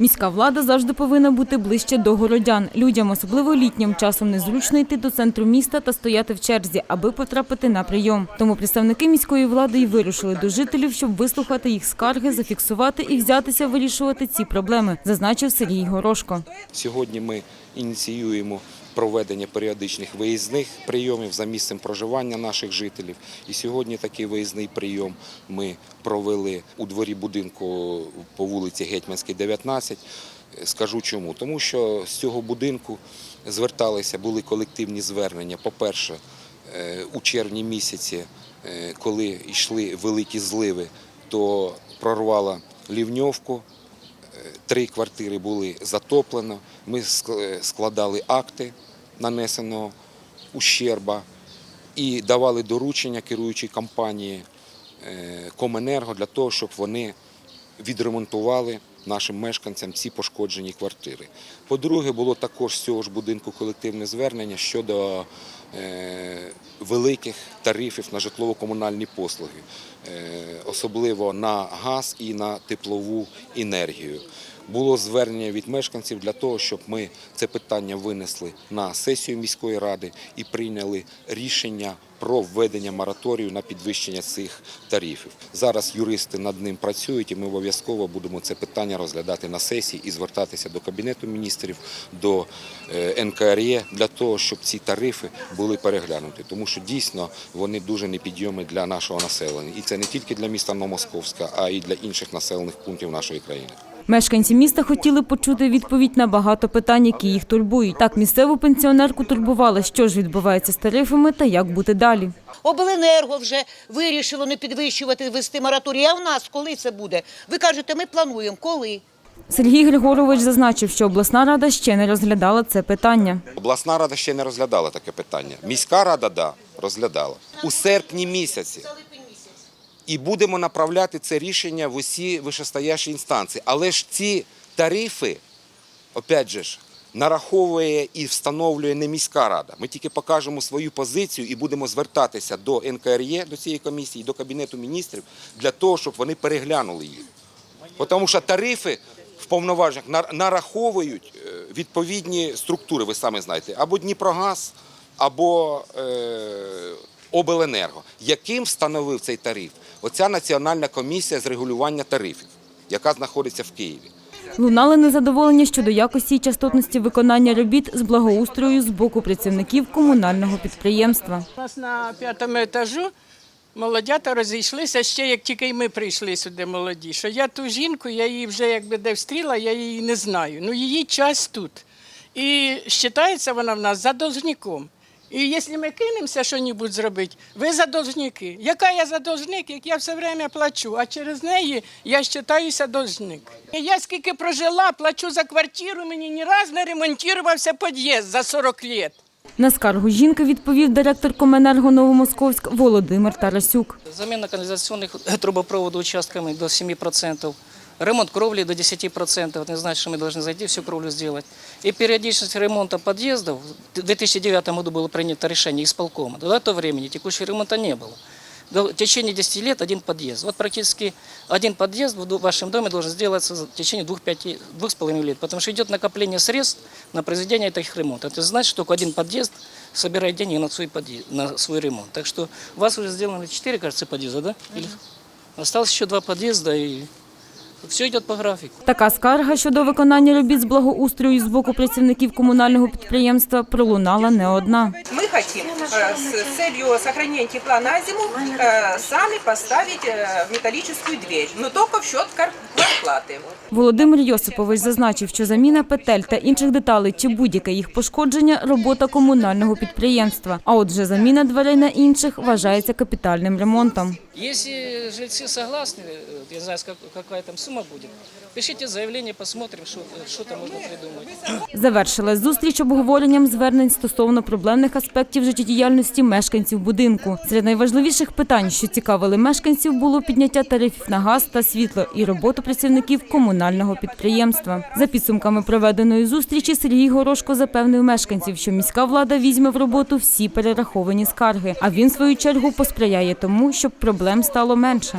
Міська влада завжди повинна бути ближче до городян. Людям, особливо літнім часом, незручно йти до центру міста та стояти в черзі, аби потрапити на прийом. Тому представники міської влади й вирушили до жителів, щоб вислухати їх скарги, зафіксувати і взятися вирішувати ці проблеми, зазначив Сергій Горошко. Сьогодні ми ініціюємо проведення періодичних виїзних прийомів за місцем проживання наших жителів. І сьогодні такий виїзний прийом ми провели у дворі будинку по вулиці Гетьманській, 19. Скажу чому. Тому що з цього будинку зверталися, були колективні звернення. По-перше, е, у червні місяці, е, коли йшли великі зливи, то прорвала лівньовку, Три квартири були затоплено. Ми складали акти нанесеного ущерба і давали доручення керуючій компанії е, Коменерго для того, щоб вони відремонтували нашим мешканцям ці пошкоджені квартири. По-друге, було також з цього ж будинку колективне звернення щодо е, великих тарифів на житлово-комунальні послуги, е, особливо на газ і на теплову енергію. Було звернення від мешканців для того, щоб ми це питання винесли на сесію міської ради і прийняли рішення про введення мораторію на підвищення цих тарифів. Зараз юристи над ним працюють, і ми обов'язково будемо це питання розглядати на сесії і звертатися до кабінету міністрів, до е, НКРЄ для того, щоб ці тарифи були переглянуті, тому що дійсно вони дуже непідйомні для нашого населення, це не тільки для міста Новомосковська, а й для інших населених пунктів нашої країни. Мешканці міста хотіли почути відповідь на багато питань, які їх турбують. Так, місцеву пенсіонерку турбували, що ж відбувається з тарифами та як бути далі. Обленерго вже вирішило не підвищувати, вести мораторій. А в нас коли це буде? Ви кажете, ми плануємо. Коли? Сергій Григорович зазначив, що обласна рада ще не розглядала це питання. Обласна рада ще не розглядала таке питання. Міська рада, да, розглядала у серпні місяці. І будемо направляти це рішення в усі вищестоящі інстанції. Але ж ці тарифи, опять же ж, нараховує і встановлює не міська рада. Ми тільки покажемо свою позицію і будемо звертатися до НКРЄ, до цієї комісії, до Кабінету міністрів для того, щоб вони переглянули їх. Тому що тарифи в повноваженнях нар- нараховують е, відповідні структури, ви самі знаєте, або Дніпрогаз, або е, Обленерго. Яким встановив цей тариф? Оця Національна комісія з регулювання тарифів, яка знаходиться в Києві. Лунали незадоволення щодо якості і частотності виконання робіт з благоустрою з боку працівників комунального підприємства. У нас на п'ятому етажу молодята розійшлися ще як тільки й ми прийшли сюди молоді. Що я ту жінку, я її вже якби де встріла, я її не знаю. Ну її час тут. І вважається вона в нас за должником. І якщо ми кинемося щось зробити, ви за должники. Яка я за должник, як я все время плачу, а через неї я вважаюся должник. Я скільки прожила, плачу за квартиру, мені ні разу не ремонтувався під'їзд за 40 років. На скаргу жінки відповів директор Коменерго Новомосковськ Володимир Тарасюк. Замена канализационных трубопровода участками до 7%. Ремонт кровли до 10%. Это значит, что мы должны зайти всю кровлю сделать. И периодичность ремонта подъездов. В 2009 году было принято решение исполкома. До этого времени текущего ремонта не было. В течение 10 лет один подъезд. Вот практически один подъезд в вашем доме должен сделаться в течение двух, пяти, двух с половиной лет. Потому что идет накопление средств на произведение таких ремонтов. Это значит, что только один подъезд собирает деньги на свой, подъезд, на свой ремонт. Так что у вас уже сделано 4, кажется, подъезда, да? Или... Осталось еще два подъезда и все йде по графіку. Така скарга щодо виконання робіт з благоустрою з боку працівників комунального підприємства пролунала не одна. Мы хотим э, с целью сохранения тепла на зиму э, сами поставить э, металлическую дверь, но только в счет кар- квартплаты. Володимир Йосипович зазначив, що заміна петель та інших деталей чи будь-яке їх пошкодження – робота комунального підприємства. А отже, заміна дверей на інших вважається капітальним ремонтом. Если жильцы согласны, э, я не знаю, скак- какая там сумма будет, пишите заявление, посмотрим, что, что там можно придумать. Завершилась зустріч обговоренням звернень стосовно проблемних аспектів життєдіяльності мешканців будинку. Серед найважливіших питань, що цікавили мешканців, було підняття тарифів на газ та світло і роботу працівників комунального підприємства. За підсумками проведеної зустрічі Сергій Горошко запевнив мешканців, що міська влада візьме в роботу всі перераховані скарги. А він, в свою чергу, посприяє тому, щоб проблем стало менше.